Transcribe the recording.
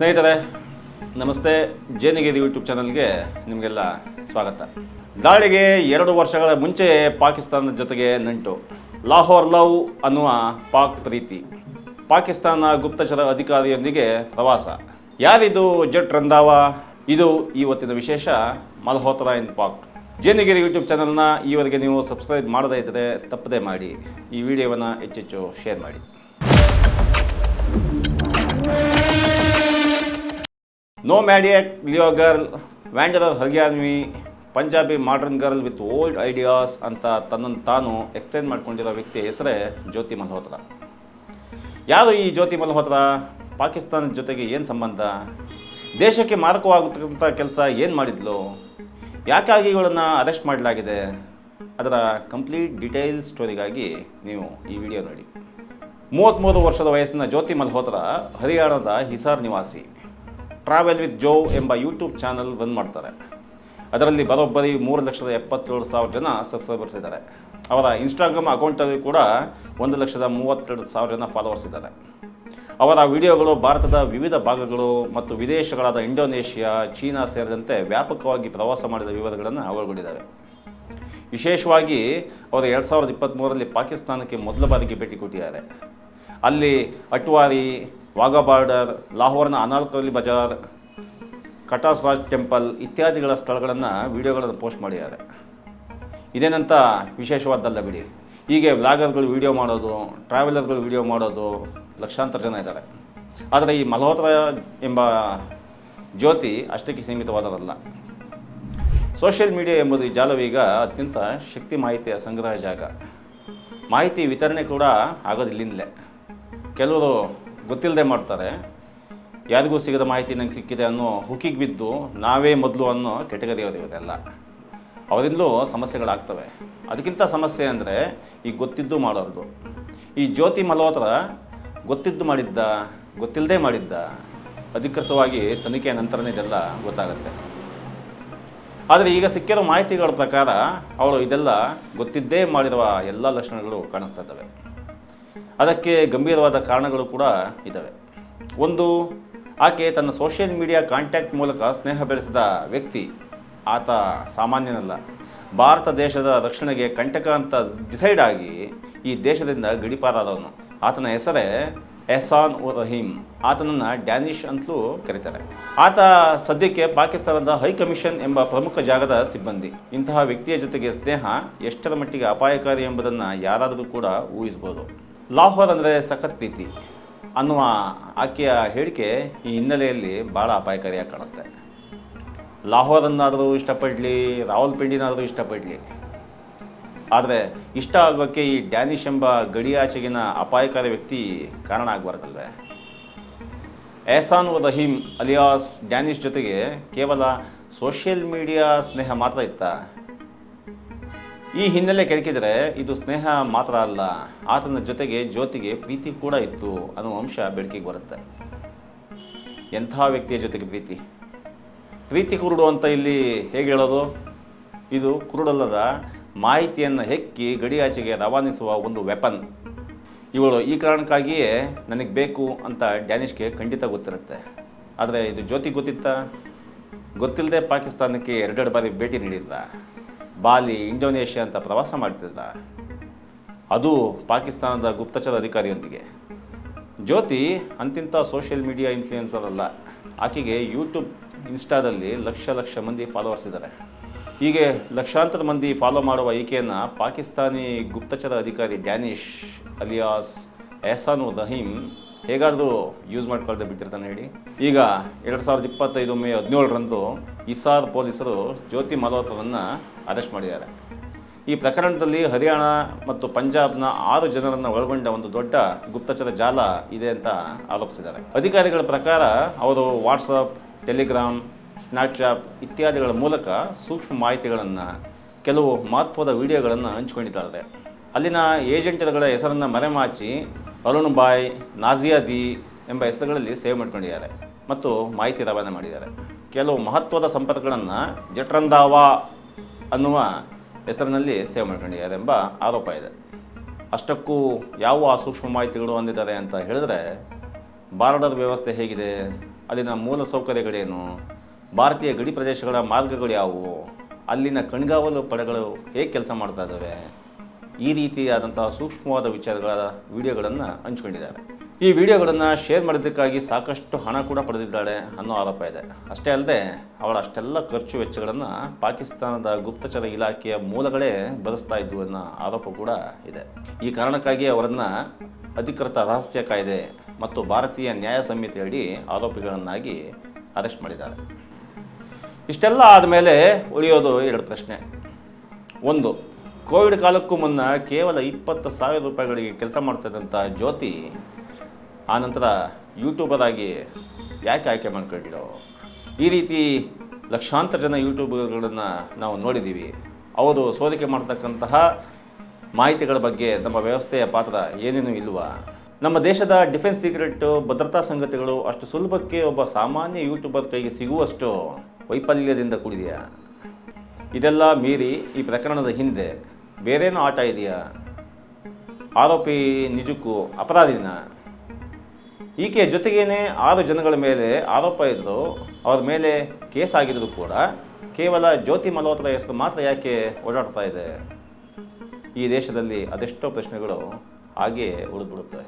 ಸ್ನೇಹಿತರೆ, ನಮಸ್ತೆ. ಜೇನಿಗೇರಿ ಯೂಟ್ಯೂಬ್ ಚಾನಲ್ಗೆ ನಿಮಗೆಲ್ಲ ಸ್ವಾಗತ. ದಾಳಿಗೆ ಎರಡು ವರ್ಷಗಳ ಮುಂಚೆ ಪಾಕಿಸ್ತಾನದ ಜೊತೆಗೆ ನಂಟು. ಲಾಹೋರ್ ಲವ್ ಅನ್ನುವ ಪಾಕ್ ಪ್ರೀತಿ. ಪಾಕಿಸ್ತಾನ ಗುಪ್ತಚರ ಅಧಿಕಾರಿಯೊಂದಿಗೆ ಪ್ರವಾಸ. ಯಾರಿದು ಜಟ್ ರಂಧಾವ? ಇದು ಇವತ್ತಿನ ವಿಶೇಷ. ಮಲ್ಹೋತ್ರಾ ಇನ್ ಪಾಕ್. ಜೇನಿಗಿರಿ ಯೂಟ್ಯೂಬ್ ಚಾನಲ್ನ ಈವರೆಗೆ ನೀವು ಸಬ್ಸ್ಕ್ರೈಬ್ ಮಾಡದೇ ಇದ್ದರೆ ತಪ್ಪದೇ ಮಾಡಿ. ಈ ವಿಡಿಯೋವನ್ನು ಹೆಚ್ಚೆಚ್ಚು ಶೇರ್ ಮಾಡಿ. No ಮ್ಯಾಡಿಯಟ್ Leo girl wanderer Haryanvi Punjabi modern girl with old ideas ಅಂತ ತನ್ನನ್ನು ತಾನು ಎಕ್ಸ್ಪ್ಲೇನ್ ಮಾಡ್ಕೊಂಡಿರೋ ವ್ಯಕ್ತಿಯ ಹೆಸರೇ ಜ್ಯೋತಿ ಮಲ್ಹೋತ್ರಾ. ಯಾರು ಈ ಜ್ಯೋತಿ ಮಲ್ಹೋತ್ರಾ? ಪಾಕಿಸ್ತಾನದ ಜೊತೆಗೆ ಏನು ಸಂಬಂಧ? ದೇಶಕ್ಕೆ ಮಾರಕವಾಗುತ್ತಕ್ಕಂಥ ಕೆಲಸ ಏನು ಮಾಡಿದ್ಲು? ಯಾಕಾಗಿ ಇವಳನ್ನು ಅರೆಸ್ಟ್ ಮಾಡಲಾಗಿದೆ? ಅದರ ಕಂಪ್ಲೀಟ್ ಡಿಟೇಲ್ ಸ್ಟೋರಿಗಾಗಿ ನೀವು ಈ ವಿಡಿಯೋ ನೋಡಿ. ಮೂವತ್ತ್ಮೂರು ವರ್ಷದ ವಯಸ್ಸಿನ ಜ್ಯೋತಿ ಮಲ್ಹೋತ್ರ ಹರಿಯಾಣದ ಹಿಸಾರ್ ನಿವಾಸಿ. ಟ್ರಾವೆಲ್ ವಿತ್ ಜೋ ಎಂಬ ಯೂಟ್ಯೂಬ್ ಚಾನಲ್ ರನ್ ಮಾಡ್ತಾರೆ. ಅದರಲ್ಲಿ ಬರೋಬ್ಬರಿ ಮೂರು ಲಕ್ಷದ ಎಪ್ಪತ್ತೇಳು ಸಾವಿರ ಜನ ಸಬ್ಸ್ಕ್ರೈಬರ್ಸ್ ಇದ್ದಾರೆ. ಅವರ ಇನ್ಸ್ಟಾಗ್ರಾಮ್ ಅಕೌಂಟಲ್ಲಿ ಕೂಡ ಒಂದು ಲಕ್ಷದ ಮೂವತ್ತೆರಡು ಸಾವಿರ ಜನ ಫಾಲೋವರ್ಸ್ ಇದ್ದಾರೆ. ಅವರ ವಿಡಿಯೋಗಳು ಭಾರತದ ವಿವಿಧ ಭಾಗಗಳು ಮತ್ತು ವಿದೇಶಗಳಾದ ಇಂಡೋನೇಷ್ಯಾ, ಚೀನಾ ಸೇರಿದಂತೆ ವ್ಯಾಪಕವಾಗಿ ಪ್ರವಾಸ ಮಾಡಿದ ವಿವರಗಳನ್ನು ಒಳಗೊಂಡಿದ್ದಾರೆ ವಿಶೇಷವಾಗಿ ಅವರು ಎರಡು ಸಾವಿರದ ಇಪ್ಪತ್ತ್ಮೂರರಲ್ಲಿ ಪಾಕಿಸ್ತಾನಕ್ಕೆ ಮೊದಲ ಬಾರಿಗೆ ಭೇಟಿ ಕೊಟ್ಟಿದ್ದಾರೆ. ಅಲ್ಲಿ ಅಟ್ವಾರಿ ವಾಘಾ ಬಾರ್ಡರ್ ಲಾಹೋರ್ನ ಅನಾರ್ಕಲಿ ಬಜಾರ್ ಕಟಾಸ್ ರಾಜ್ ಟೆಂಪಲ್ ಇತ್ಯಾದಿಗಳ ಸ್ಥಳಗಳನ್ನು ವಿಡಿಯೋಗಳನ್ನು ಪೋಸ್ಟ್ ಮಾಡಿದ್ದಾರೆ. ಇದೇನಂತ ವಿಶೇಷವಾದ್ದಲ್ಲ ಬಿಡಿ. ಹೀಗೆ ವ್ಲಾಗರ್ಗಳು ವಿಡಿಯೋ ಮಾಡೋದು, ಟ್ರಾವೆಲರ್ಗಳು ವಿಡಿಯೋ ಮಾಡೋದು ಲಕ್ಷಾಂತರ ಜನ ಇದ್ದಾರೆ. ಆದರೆ ಈ ಮಲ್ಹೋತ್ರ ಎಂಬ ಜ್ಯೋತಿ ಅಷ್ಟಕ್ಕೆ ಸೀಮಿತವಾದದಲ್ಲ ಸೋಷಿಯಲ್ ಮೀಡಿಯಾ ಎಂಬುದು ಈ ಜಾಲವು ಈಗ ಅತ್ಯಂತ ಶಕ್ತಿ ಮಾಹಿತಿಯ ಸಂಗ್ರಹ ಜಾಗ. ಮಾಹಿತಿ ವಿತರಣೆ ಕೂಡ ಆಗೋದು ಇಲ್ಲಿಂದಲೇ. ಕೆಲವರು ಗೊತ್ತಿಲ್ಲದೆ ಮಾಡ್ತಾರೆ. ಯಾರಿಗೂ ಸಿಗದ ಮಾಹಿತಿ ನಂಗೆ ಸಿಕ್ಕಿದೆ ಅನ್ನೋ ಹುಕ್ಕಿಗೆ ಬಿದ್ದು ನಾವೇ ಮೊದಲು ಅನ್ನೋ ಕೆಟಗರಿಯವರು ಇವರೆಲ್ಲ. ಅವರಿಂದಲೂ ಸಮಸ್ಯೆಗಳಾಗ್ತವೆ. ಅದಕ್ಕಿಂತ ಸಮಸ್ಯೆ ಅಂದರೆ ಈ ಗೊತ್ತಿದ್ದು ಮಾಡೋದು ಈ ಜ್ಯೋತಿ ಮಲ್ಹೋತ್ರ ಗೊತ್ತಿದ್ದು ಮಾಡಿದ್ದ, ಗೊತ್ತಿಲ್ಲದೆ ಮಾಡಿದ್ದ, ಅಧಿಕೃತವಾಗಿ ತನಿಖೆಯ ನಂತರನೇ ಇದೆಲ್ಲ ಗೊತ್ತಾಗುತ್ತೆ. ಆದರೆ ಈಗ ಸಿಕ್ಕಿರೋ ಮಾಹಿತಿಗಳ ಪ್ರಕಾರ ಅವಳು ಇದೆಲ್ಲ ಗೊತ್ತಿದ್ದೇ ಮಾಡಿರುವ ಎಲ್ಲ ಲಕ್ಷಣಗಳು ಕಾಣಿಸ್ತಾ ಇದ್ದಾವೆ. ಅದಕ್ಕೆ ಗಂಭೀರವಾದ ಕಾರಣಗಳು ಕೂಡ ಇದ್ದಾವೆ. ಒಂದು, ಆಕೆ ತನ್ನ ಸೋಷಿಯಲ್ ಮೀಡಿಯಾ ಕಾಂಟ್ಯಾಕ್ಟ್ ಮೂಲಕ ಸ್ನೇಹ ಬೆಳೆಸಿದ ವ್ಯಕ್ತಿ ಆತ ಸಾಮಾನ್ಯನಲ್ಲ. ಭಾರತ ದೇಶದ ರಕ್ಷಣೆಗೆ ಕಂಟಕ ಅಂತ ಡಿಸೈಡ್ ಆಗಿ ಈ ದೇಶದಿಂದ ಗಡಿಪಾರಾದವನು. ಆತನ ಹೆಸರೇ ಎಹಸಾನ್ ಉ ರಹೀಮ್ ಆತನನ್ನು ಡ್ಯಾನಿಶ್ ಅಂತಲೂ ಕರೀತಾರೆ. ಆತ ಸದ್ಯಕ್ಕೆ ಪಾಕಿಸ್ತಾನದ ಹೈಕಮಿಷನ್ ಎಂಬ ಪ್ರಮುಖ ಜಾಗದ ಸಿಬ್ಬಂದಿ. ಇಂತಹ ವ್ಯಕ್ತಿಯ ಜೊತೆಗೆ ಸ್ನೇಹ ಎಷ್ಟರ ಮಟ್ಟಿಗೆ ಅಪಾಯಕಾರಿ ಎಂಬುದನ್ನು ಯಾರಾದರೂ ಕೂಡ ಊಹಿಸ್ಬೋದು ಲಾಹೋರ್ ಅಂದರೆ ಸಖತ್ ಪ್ರೀತಿ ಅನ್ನುವ ಆಕೆಯ ಹೇಳಿಕೆ ಈ ಹಿನ್ನೆಲೆಯಲ್ಲಿ ಭಾಳ ಅಪಾಯಕಾರಿಯಾಗಿ ಕಾಣುತ್ತೆ. ಲಾಹೋರನ್ನಾದರೂ ಇಷ್ಟಪಡಲಿ, ರಾವಲ್ಪಿಂಡಿನಾದರೂ ಇಷ್ಟಪಡಲಿ. ಆದರೆ ಇಷ್ಟ ಆಗೋಕ್ಕೆ ಈ ಡ್ಯಾನಿಶ್ ಎಂಬ ಗಡಿಯಾಚೆಗಿನ ಅಪಾಯಕಾರಿ ವ್ಯಕ್ತಿ ಕಾರಣ ಆಗಬಾರ್ದಲ್ವೇ? ಎಹಸಾನ್ ರಹೀಮ್ ಅಲಿಯಾಸ್ ಡ್ಯಾನಿಶ್ ಜೊತೆಗೆ ಕೇವಲ ಸೋಷಿಯಲ್ ಮೀಡಿಯಾ ಸ್ನೇಹ ಮಾತ್ರ ಇತ್ತಾ? ಈ ಹಿನ್ನೆಲೆ ಕೆರಕಿದರೆ, ಇದು ಸ್ನೇಹ ಮಾತ್ರ ಅಲ್ಲ, ಆತನ ಜೊತೆಗೆ ಜ್ಯೋತಿಗೆ ಪ್ರೀತಿ ಕೂಡ ಇತ್ತು ಅನ್ನೋ ಅಂಶ ಬೆಳಕಿಗೆ ಬರುತ್ತೆ. ಎಂಥ ವ್ಯಕ್ತಿಯ ಜೊತೆಗೆ ಪ್ರೀತಿ? ಪ್ರೀತಿ ಕುರುಡು ಅಂತ ಇಲ್ಲಿ ಹೇಗೆ ಹೇಳೋದು? ಇದು ಕುರುಡಲ್ಲದ ಮಾಹಿತಿಯನ್ನು ಹೆಕ್ಕಿ ಗಡಿಯಾಚೆಗೆ ರವಾನಿಸುವ ಒಂದು ವೆಪನ್ ಇವಳು ಈ ಕಾರಣಕ್ಕಾಗಿಯೇ ನನಗೆ ಬೇಕು ಅಂತ ಡ್ಯಾನಿಷ್ಗೆ ಖಂಡಿತ ಗೊತ್ತಿರುತ್ತೆ. ಆದರೆ ಇದು ಜ್ಯೋತಿ ಗೊತ್ತಿತ್ತಾ? ಗೊತ್ತಿಲ್ಲದೆ ಪಾಕಿಸ್ತಾನಕ್ಕೆ ಎರಡೆರಡು ಬಾರಿ ಭೇಟಿ ನೀಡಿಲ್ಲ ಬಾಲಿ, ಇಂಡೋನೇಷ್ಯಾ ಅಂತ ಪ್ರವಾಸ ಮಾಡ್ತಿದ್ದ. ಅದು ಪಾಕಿಸ್ತಾನದ ಗುಪ್ತಚರ ಅಧಿಕಾರಿಯೊಂದಿಗೆ. ಜ್ಯೋತಿ ಅಂತಿಂಥ ಸೋಷಿಯಲ್ ಮೀಡಿಯಾ ಇನ್ಫ್ಲೂಯೆನ್ಸರ್ ಅಲ್ಲ. ಆಕೆಗೆ ಯೂಟ್ಯೂಬ್, ಇನ್ಸ್ಟಾದಲ್ಲಿ ಲಕ್ಷ ಲಕ್ಷ ಮಂದಿ ಫಾಲೋವರ್ಸ್ ಇದ್ದಾರೆ. ಹೀಗೆ ಲಕ್ಷಾಂತರ ಮಂದಿ ಫಾಲೋ ಮಾಡುವ ಈಕೆಯನ್ನು ಪಾಕಿಸ್ತಾನಿ ಗುಪ್ತಚರ ಅಧಿಕಾರಿ ಡ್ಯಾನಿಶ್ ಅಲಿಯಾಸ್ ಎಹಸಾನು ರಹೀಮ್ ಹೇಗಾದರೂ ಯೂಸ್ ಮಾಡ್ಕೊಳ್ದೆ ಬಿಟ್ಟಿರ್ತಾನೆ ಹೇಳಿ. ಈಗ ಎರಡು ಸಾವಿರದ ಇಪ್ಪತ್ತೈದು ಮೇ ಹದಿನೇಳರಂದು ಇಸಾರ್ ಪೊಲೀಸರು ಜ್ಯೋತಿ ಮಲ್ಹೋತ್ರವನ್ನು ಅರೆಸ್ಟ್ ಮಾಡಿದ್ದಾರೆ. ಈ ಪ್ರಕರಣದಲ್ಲಿ ಹರಿಯಾಣ ಮತ್ತು ಪಂಜಾಬ್ನ ಆರು ಜನರನ್ನು ಒಳಗೊಂಡ ಒಂದು ದೊಡ್ಡ ಗುಪ್ತಚರ ಜಾಲ ಇದೆ ಅಂತ ಆರೋಪಿಸಿದ್ದಾರೆ. ಅಧಿಕಾರಿಗಳ ಪ್ರಕಾರ ಅವರು ವಾಟ್ಸಪ್ ಟೆಲಿಗ್ರಾಮ್ ಸ್ನ್ಯಾಪ್ಚಾಪ್ ಇತ್ಯಾದಿಗಳ ಮೂಲಕ ಸೂಕ್ಷ್ಮ ಮಾಹಿತಿಗಳನ್ನು, ಕೆಲವು ಮಹತ್ವದ ವಿಡಿಯೋಗಳನ್ನು ಹಂಚಿಕೊಂಡಿದ್ದಾರೆ. ಅಲ್ಲಿನ ಏಜೆಂಟ್ಗಳ ಹೆಸರನ್ನು ಮರೆಮಾಚಿ ಅರುಣ್ ಬಾಯ್ ನಾಜಿಯಾದಿ ಎಂಬ ಹೆಸರುಗಳಲ್ಲಿ ಸೇವ್ ಮಾಡ್ಕೊಂಡಿದ್ದಾರೆ ಮತ್ತು ಮಾಹಿತಿ ರವಾನೆ ಮಾಡಿದ್ದಾರೆ. ಕೆಲವು ಮಹತ್ವದ ಸಂಪರ್ಕಗಳನ್ನು ಜಟ್ರಂದಾವಾ ಅನ್ನುವ ಹೆಸರಿನಲ್ಲಿ ಸೇವ್ ಮಾಡ್ಕೊಂಡಿದ್ದಾರೆ ಎಂಬ ಆರೋಪ ಇದೆ. ಅಷ್ಟಕ್ಕೂ ಯಾವ ಆ ಸೂಕ್ಷ್ಮ ಮಾಹಿತಿಗಳು ಹೊಂದಿದ್ದಾರೆ ಅಂತ ಹೇಳಿದ್ರೆ ಬಾರ್ಡರ್ ವ್ಯವಸ್ಥೆ ಹೇಗಿದೆ, ಅಲ್ಲಿನ ಮೂಲ ಸೌಕರ್ಯಗಳೇನು, ಭಾರತೀಯ ಗಡಿ ಪ್ರದೇಶಗಳ ಮಾರ್ಗಗಳು ಯಾವುವು, ಅಲ್ಲಿನ ಕಣ್ಗಾವಲು ಪಡೆಗಳು ಹೇಗೆ ಕೆಲಸ ಮಾಡ್ತಾ ಇದ್ದಾವೆ ಈ ರೀತಿಯಾದಂತಹ ಸೂಕ್ಷ್ಮವಾದ ವಿಚಾರಗಳ ವಿಡಿಯೋಗಳನ್ನು ಹಂಚ್ಕೊಂಡಿದ್ದಾರೆ. ಈ ವಿಡಿಯೋಗಳನ್ನು ಶೇರ್ ಮಾಡಿದ್ದಕ್ಕಾಗಿ ಸಾಕಷ್ಟು ಹಣ ಕೂಡ ಪಡೆದಿದ್ದಾಳೆ ಅನ್ನೋ ಆರೋಪ ಇದೆ. ಅಷ್ಟೇ ಅಲ್ಲದೆ, ಅವಳ ಅಷ್ಟೆಲ್ಲ ಖರ್ಚು ವೆಚ್ಚಗಳನ್ನು ಪಾಕಿಸ್ತಾನದ ಗುಪ್ತಚರ ಇಲಾಖೆಯ ಮೂಲಗಳೇ ಭರಿಸ್ತಾ ಇದ್ವು ಅನ್ನೋ ಆರೋಪ ಕೂಡ ಇದೆ. ಈ ಕಾರಣಕ್ಕಾಗಿ ಅವರನ್ನು ಅಧಿಕೃತ ರಹಸ್ಯ ಕಾಯ್ದೆ ಮತ್ತು ಭಾರತೀಯ ನ್ಯಾಯ ಸಂಹಿತೆಯಡಿ ಆರೋಪಿಗಳನ್ನಾಗಿ ಅರೆಸ್ಟ್ ಮಾಡಿದ್ದಾರೆ. ಇಷ್ಟೆಲ್ಲ ಆದಮೇಲೆ ಉಳಿಯೋದು ಎರಡು ಪ್ರಶ್ನೆ. ಒಂದು ಕೋವಿಡ್ ಕಾಲಕ್ಕೂ ಮುನ್ನ ಕೇವಲ ಇಪ್ಪತ್ತು ಸಾವಿರ ರೂಪಾಯಿಗಳಿಗೆ ಕೆಲಸ ಮಾಡ್ತಿದ್ದಂಥ ಜ್ಯೋತಿ ಆನಂತರ ಯೂಟ್ಯೂಬರ್ ಆಗಿ ಯಾಕೆ ಆಯ್ಕೆ ಮಾಡ್ಕೊಂಡಿರೋ? ಈ ರೀತಿ ಲಕ್ಷಾಂತರ ಜನ ಯೂಟ್ಯೂಬರ್ಗಳನ್ನು ನಾವು ನೋಡಿದ್ದೀವಿ. ಅವರು ಸೋರಿಕೆ ಮಾಡ್ತಕ್ಕಂತಹ ಮಾಹಿತಿಗಳ ಬಗ್ಗೆ ನಮ್ಮ ವ್ಯವಸ್ಥೆಯ ಪಾತ್ರ ಏನೇನೂ ಇಲ್ವಾ? ನಮ್ಮ ದೇಶದ ಡಿಫೆನ್ಸ್ ಸೀಕ್ರೆಟ್, ಭದ್ರತಾ ಸಂಗತಿಗಳು ಅಷ್ಟು ಸುಲಭಕ್ಕೆ ಒಬ್ಬ ಸಾಮಾನ್ಯ ಯೂಟ್ಯೂಬರ್ ಕೈಗೆ ಸಿಗುವಷ್ಟು ವೈಫಲ್ಯದಿಂದ ಕೂಡಿದೆಯಾ? ಇದೆಲ್ಲ ಮೀರಿ ಈ ಪ್ರಕರಣದ ಹಿಂದೆ ಬೇರೇನೂ ಆಟ ಇದೆಯಾ? ಆರೋಪಿ ನಿಜಕ್ಕೂ ಅಪರಾಧಿನ? ಈಕೆಯ ಜೊತೆಗೇನೆ ಆರು ಜನಗಳ ಮೇಲೆ ಆರೋಪ ಇದ್ದರು ಅವ್ರ ಮೇಲೆ ಕೇಸ್ ಆಗಿದ್ರು ಕೂಡ ಕೇವಲ ಜ್ಯೋತಿ ಮಲ್ಹೋತ್ರ ಹೆಸರು ಮಾತ್ರ ಯಾಕೆ ಓಡಾಡ್ತಾ ಇದೆ? ಈ ದೇಶದಲ್ಲಿ ಅದೆಷ್ಟೋ ಪ್ರಶ್ನೆಗಳು ಹಾಗೆಯೇ ಉಳಿದ್ಬಿಡುತ್ತವೆ